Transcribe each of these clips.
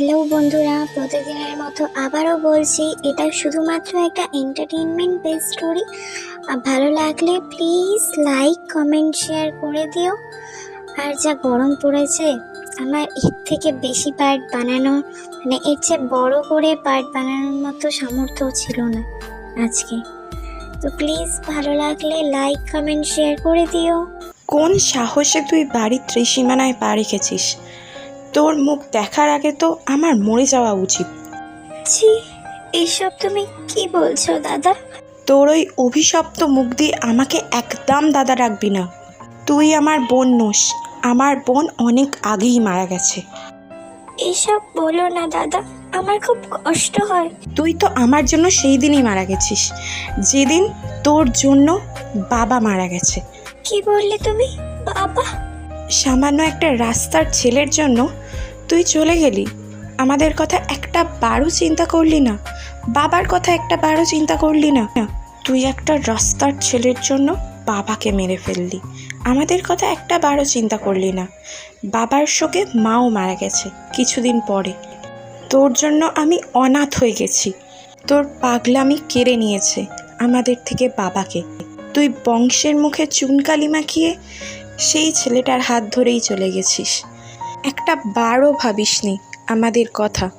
Hello বন্ধুরা, প্রতিদিনের মতো আবারও বলছি, এটা শুধুমাত্র একটা এন্টারটেনমেন্ট বেস স্টোরি ভালো লাগলে প্লিজ লাইক কমেন্ট শেয়ার করে দিও। আর যা গরম পড়েছে, আমার এর থেকে বেশি পার্ট বানানো মানে এর চেয়ে বড় করে পার্ট বানানোর মতো সামর্থ্য ছিল না আজকে। তো প্লিজ ভালো লাগলে লাইক কমেন্ট শেয়ার করে দিও। কোন সাহসে তুই বাড়ির ত্রিসীমানায় পা রেখেছিস? তোর মুখ দেখার আগে তো আমার মরে যাওয়া উচিত। ছি এইসব তুমি কি বলছো দাদা? তোর ওই অভিশপ্ত মুখ দিয়ে আমাকে একদম দাদা রাখবি না। তুই আমার বোন নোস আমার বোন অনেক আগেই মারা গেছে। এইসব বলো না দাদা আমার খুব কষ্ট হয়। তুই তো আমার জন্য সেই দিনই মারা গেছিস যেদিন তোর জন্য বাবা মারা গেছে। কি বললে তুমি? বাবা? সামান্য একটা রাস্তার ছেলের জন্য তুই চলে গেলি। আমাদের কথা একটা বারও চিন্তা করলি না। বাবার কথা একটা বারও চিন্তা করলি না। তুই একটা রাস্তার ছেলের জন্য বাবাকে মেরে ফেললি। আমাদের কথা একটা বারও চিন্তা করলি না। বাবার শোকে মাও মারা গেছে কিছুদিন পরে। তোর জন্য আমি অনাথ হয়ে গেছি। তোর পাগলামি কেড়ে নিয়েছে আমাদের থেকে বাবাকে। তুই বংশের মুখে চুনকালি মাখিয়ে সেই ছেলেটার হাত ধরেই চলে গেছিস। একটা বারও ভাবিসনি আমাদের কথা।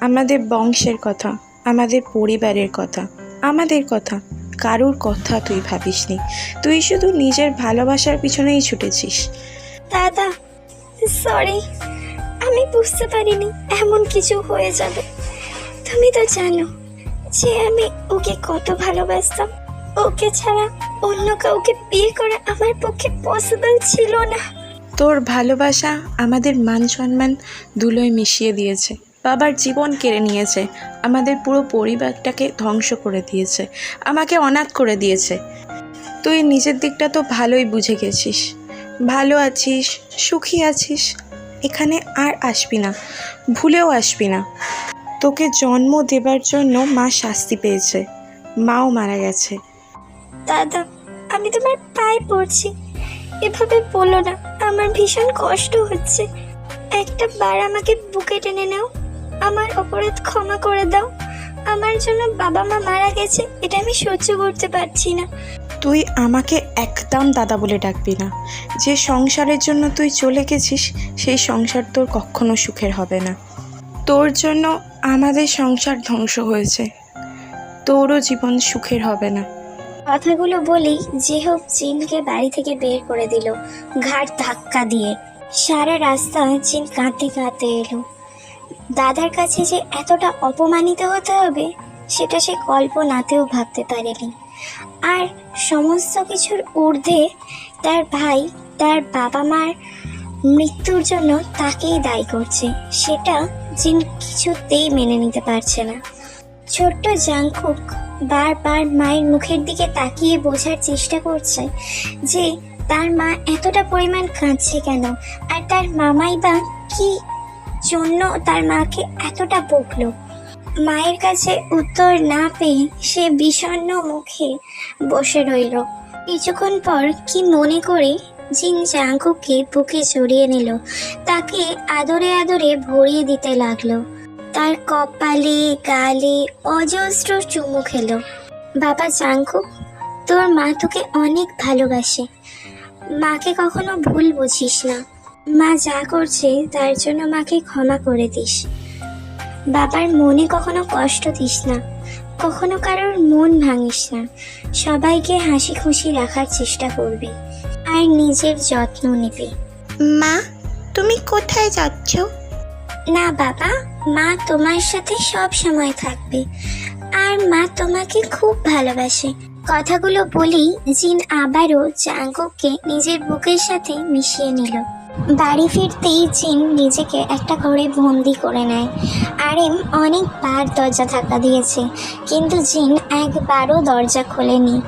আমাদের বংশের কথা, আমাদের পরিবারের কথা, আমাদের কথা, কারুর কথা তুই ভাবিসনি। তুই শুধু নিজের ভালোবাসার পিছনেই ছুটেছিস। দাদা সরি আমি বুঝতে পারিনি এমন কিছু হয়ে যাবে। তুমি তো জানো যে আমি ওকে কত ভালোবাসতাম। ওকে ছাড়া অন্য কাউকে বিয়ে করা আমার পক্ষে পসিবল ছিল না। তোর ভালোবাসা আমাদের মান সম্মান ধুলোয় মিশিয়ে দিয়েছে। বাবার জীবন কেড়ে নিয়েছে। আমাদের পুরো পরিবারটাকে ধ্বংস করে দিয়েছে। আমাকে অনাথ করে দিয়েছে। তুই নিজের দিকটা তো ভালোই বুঝে গেছিস। ভালো আছিস সুখী আছিস এখানে আর আসবি না ভুলেও আসবি না। তোকে জন্ম দেবার জন্য মা শাস্তি পেয়েছে। মাও মারা গেছে। দাদা আমি তোমার পায়ে পড়ছি। এভাবে বলো না, আমার ভীষণ কষ্ট হচ্ছে। একটা বার আমাকে বুকে টেনে নাও, আমার অপরাধ ক্ষমা করে দাও। আমার জন্য বাবা মা মারা গেছে, এটা আমি সহ্য করতে পারছি না। তুই আমাকে একদম দাদা বলে ডাকবি না। যে সংসারের জন্য তুই চলে গেছিস, সেই সংসার তোর কখনো সুখের হবে না। তোর জন্য আমাদের সংসার ধ্বংস হয়েছে। তোরও জীবন সুখের হবে না। কথাগুলো বলেই যে হোক জিনকে বাড়ি থেকে বের করে দিল, ঘাট ধাক্কা দিয়ে। সারা রাস্তা জিন কাঁদতে কাঁদতে এলো। দাদার কাছে যে এতটা অপমানিত হতে হবে, সেটা সে কল্পনাতেও ভাবতে পারেনি। আর সমস্ত কিছুর ঊর্ধ্বে তার ভাই, তার বাবা মার মৃত্যুর জন্য তাকেই দায়ী করছে। সেটা জিন কিছুতেই মেনে নিতে পারছে না। ছোট্ট জাংকুক বারবার মায়ের মুখের দিকে তাকিয়ে বোঝার চেষ্টা করছে যে তার মা এতটা পরিমাণ কাঁদছে কেন? আর তার মামাই বা কি জন্য তার মাকে এতটা বকলো? মায়ের কাছে উত্তর না পেয়ে সে বিষণ্ণ মুখে বসে রইল। কিছুক্ষণ পর কি মনে করে জিন জাঙ্কুকে বুকে জড়িয়ে নিল। তাকে আদরে আদরে ভরিয়ে দিতে লাগল। তার কপালে গালে অজস্র চুমু খেলো। বাবা জাঙ্কুক তোর মা তোকে অনেক ভালোবাসে। মাকে কখনো ভুল বুঝিস না। মা যা করছে তার জন্য মাকে ক্ষমা করে দিস। বাবার মনে কখনো কষ্ট দিস না। কখনো কারোর মন ভাঙিস না। সবাইকে হাসি খুশি রাখার চেষ্টা করবি আর নিজের যত্ন নিবি। মা তুমি কোথায় যাচ্ছ? না বাবা মা তোমার সাথে সব সময় থাকবে। আর মা তোমাকে খুব ভালোবাসে। কথাগুলো বলেই জিন আবারও জাঙ্কুককে নিজের বুকের সাথে মিশিয়ে নিল। বাড়ি ফিরতেই জিন নিজেকে একটা ঘরে বন্দি করে নেয়। আরেম অনেকবার দরজা ধাক্কা দিয়েছে, কিন্তু জিন একবারও দরজা খোলেনি।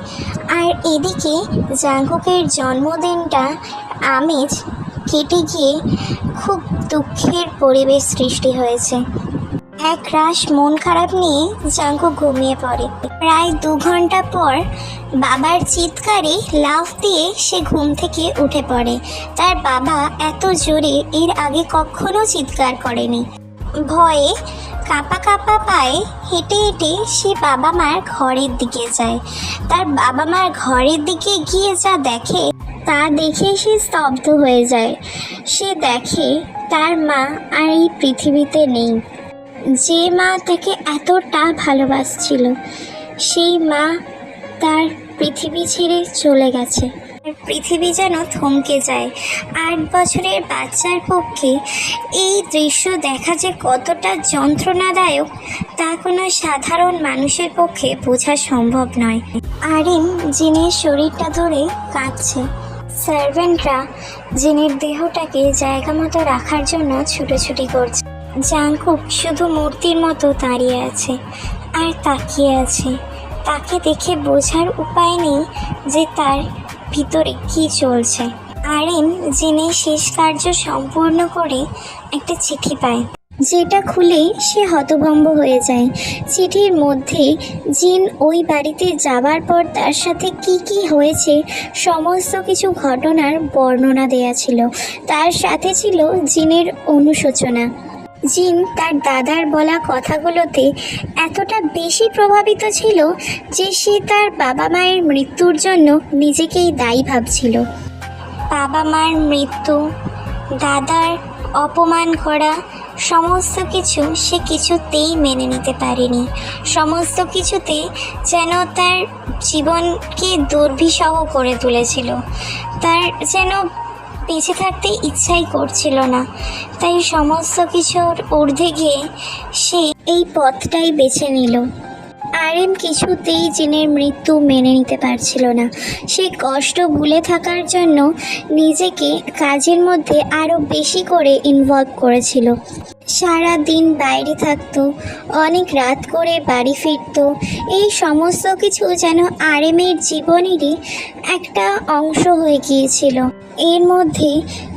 আর এদিকে জাঙ্কুকের জন্মদিনটা আমেজ কেটে গিয়ে খুব দুঃখের পরিবেশ সৃষ্টি হয়েছে। এক রাশ মন খারাপ নিয়ে জাঙ্কু ঘুমিয়ে পড়ে। প্রায় দু ঘণ্টা পর বাবার চিৎকারে লাফ দিয়ে সে ঘুম থেকে উঠে পড়ে। তার বাবা এত জোরে এর আগে কখনো চিৎকার করেনি। ভয়ে কাঁপা কাঁপা পায়ে হেঁটে হেঁটে সে বাবা মার ঘরের দিকে যায়। তার বাবা মার ঘরের দিকে গিয়ে যা দেখে তা দেখে সে স্তব্ধ হয়ে যায়। সে দেখে তার মা আর এই পৃথিবীতে নেই। যে মা তাকে এতটা ভালোবাসছিল, সেই মা তার পৃথিবী ছেড়ে চলে গেছে। পৃথিবী যেন থমকে যায়। আট বছরের বাচ্চার পক্ষে এই দৃশ্য দেখা যে কতটা যন্ত্রণাদায়ক, তা কোনো সাধারণ মানুষের পক্ষে বোঝা সম্ভব নয়। আরিন জিনের শরীরটা ধরে কাঁদছে। সার্ভেন্টরা জিনের দেহটাকে জায়গা মতো রাখার জন্য ছুটোছুটি করছে। জাংকুক শুধু মূর্তির মতো দাঁড়িয়ে আছে আর তাকিয়ে আছে। তাকে দেখে বোঝার উপায় নেই যে তার ভিতরে কি চলছে। আরিন জিনে শেষ কার্য সম্পূর্ণ করে একটা চিঠি পায়। যেটা খুলে সে হতভম্ব হয়ে যায়। চিঠির মধ্যে জিন ওই বাড়িতে যাবার পর তার সাথে কি কি হয়েছে, সমস্ত কিছু ঘটনার বর্ণনা দেয়া ছিল। তার সাথে ছিল জিনের অনুশোচনা। জিন তার দাদার বলা কথাগুলোতে এতটা বেশি প্রভাবিত ছিল যে সে তার বাবা মায়ের মৃত্যুর জন্য নিজেকেই দায়ী ভাবছিল। বাবা মার মৃত্যু, দাদার অপমান করা সমস্ত কিছু সে কিছুতেই মেনে নিতে পারেনি। সমস্ত কিছুতে যেন তার জীবনকে দুর্বিষহ করে তুলেছিল। তার যেন বেঁচে থাকতে ইচ্ছাই করছিল না। তাই সমস্ত কিছুর ঊর্ধ্বে গিয়ে সে এই পথটাই বেছে নিল। আরএম কিছুতেই জিনের মৃত্যু মেনে নিতে পারছিল না। সে কষ্ট ভুলে থাকার জন্য নিজেকে কাজের মধ্যে আরও বেশি করে ইনভলভ করেছিল। সারা দিন বাইরে থাকতো, অনেক রাত করে বাড়ি ফিরতো। এই সমস্ত কিছু যেন আরএমের জীবনেরই একটা অংশ হয়ে গিয়েছিল। এর মধ্যে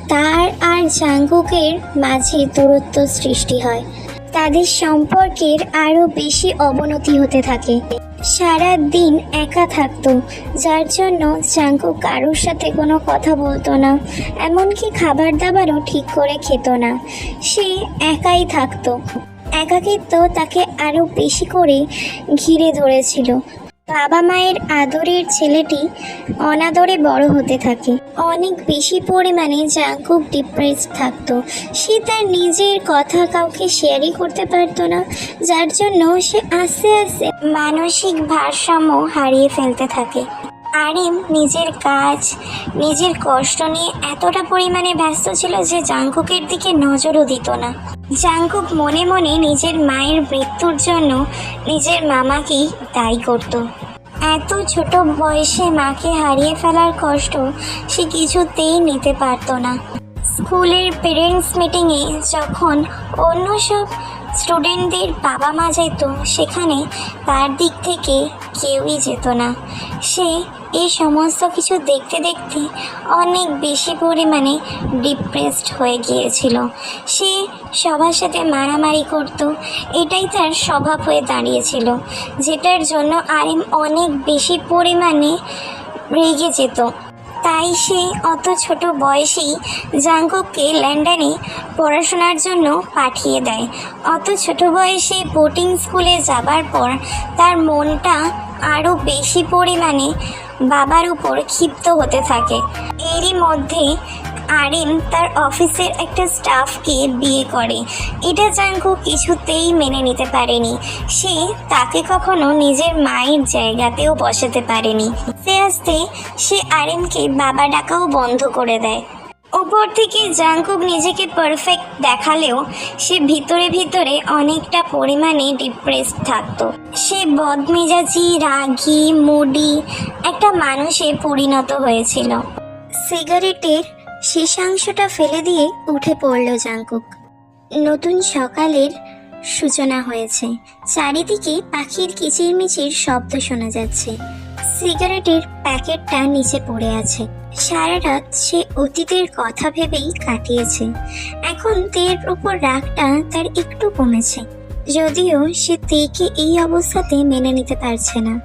তার আর জাঙ্গুকের মাঝে দূরত্ব সৃষ্টি হয়। তাদের সম্পর্কের আরও বেশি অবনতি হতে থাকে। সারা দিন একা থাকতো, যার জন্য চাঙ্কু কারোর সাথে কোনো কথা বলতো না, এমনকি খাবার দাবারও ঠিক করে খেত না। সে একাই থাকতো। একাকিত্ব তাকে আরও বেশি করে ঘিরে ধরেছিল। বাবা মায়ের আদরের ছেলেটি অনাদরে বড় হতে থাকে। অনেক বেশি পরিমাণে জাঙ্কুক ডিপ্রেস থাকতো। সে তার নিজের কথা কাউকে শেয়ারই করতে পারতো না, যার জন্য সে আস্তে আস্তে মানসিক ভারসাম্য হারিয়ে ফেলতে থাকে। আরিম নিজের কাজ, নিজের কষ্ট নিয়ে এতটা পরিমাণে ব্যস্ত ছিল যে জাঙ্কুকের দিকে নজরও দিত না। জাঙ্কুক মনে মনে নিজের মায়ের মৃত্যুর জন্য নিজের মামাকেই দায়ী করত। এত ছোট বয়সে মাকে হারিয়ে ফেলার কষ্ট সে কিছুতেই নিতে পারত না। স্কুলের পেরেন্টস মিটিংয়ে যখন অন্য সব স্টুডেন্টদের বাবা মা যেত, সেখানে তার দিক থেকে কেউই যেত না। সে এই সমস্ত কিছু দেখতে দেখতে অনেক বেশি পরিমাণে ডিপ্রেসড হয়ে গিয়েছিল। সে সবার সাথে মারামারি করত, এটাই তার স্বভাব হয়ে দাঁড়িয়েছিল, যেটার জন্য আরিম অনেক বেশি পরিমাণে রেগে যেত। তাই সে অত ছোট বয়সেই জাঙ্কুককে লন্ডনে পড়াশোনার জন্য পাঠিয়ে দেয়। অত ছোট বয়সে বোটিং স্কুলে যাবার পর তার মনটা আরও বেশি পরিমাণে বাবার উপর ক্ষিপ্ত হতে থাকে। এরই মধ্যে আরিম তার অফিসের একটা স্টাফকে বিয়ে করে। এটা জাঙ্কু কিছুতেই মেনে নিতে পারেনি। সে তাকে কখনো নিজের মায়ের জায়গাতেও বসাতে পারেনি। আস্তে আস্তে সে আরিমকে বাবা ডাকাও বন্ধ করে দেয়। ওপর থেকে জাঙ্কুক নিজেকে পারফেক্ট দেখালেও সে ভিতরে ভিতরে অনেকটা পরিমাণে ডিপ্রেস থাকতো। সে বদমেজাজি, রাগী, মুডি একটা মানুষে পরিণত হয়েছিল। সিগারেটের শেষাংশটা ফেলে দিয়ে উঠে পড়ল জাঙ্কুক নতুন সকালের সূচনা হয়েছে। চারিদিকে পাখির কিচিরমিচির শব্দ শোনা যাচ্ছে। সিগারেটের প্যাকেটটা নিচে পড়ে আছে। সারা রাত সে অতীতের কথা ভেবেই কাটিয়েছে। এখন তের উপর রাগটা তার একটু কমেছে। যদিও সে তেকে এই অবস্থাতে মেনে নিতে পারছে না,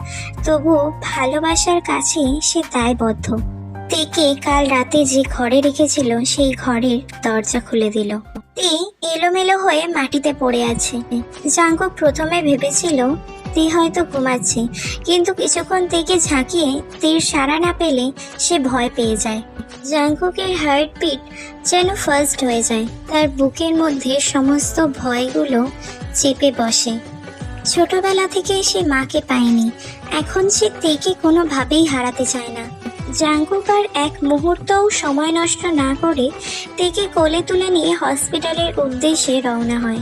তবুও ভালোবাসার কাছে সে দায়বদ্ধ তেকে কাল রাতে যে ঘরে রেখেছিল, সেই ঘরের দরজা খুলে দিল। তে এলোমেলো হয়ে মাটিতে পড়ে আছে। জাঙ্কুক প্রথমে ভেবেছিল তে হয়তো ঘুমাচ্ছে। কিন্তু কিছুক্ষণ থেকে ঝাঁকিয়ে তীর সাড়া না পেলে সে ভয় পেয়ে যায়। জাঙ্কুকের হার্টবিট যেন ফার্স্ট হয়ে যায়। তার বুকের মধ্যে সমস্ত ভয়গুলো চেপে বসে। ছোটবেলা থেকে সে মাকে পায়নি। এখন সে তেকে কোনোভাবেই হারাতে চায় না। জাঙ্কুক আর এক মুহূর্তও সময় নষ্ট না করে তেকে কোলে তুলে নিয়ে হসপিটালের উদ্দেশ্যে রওনা হয়।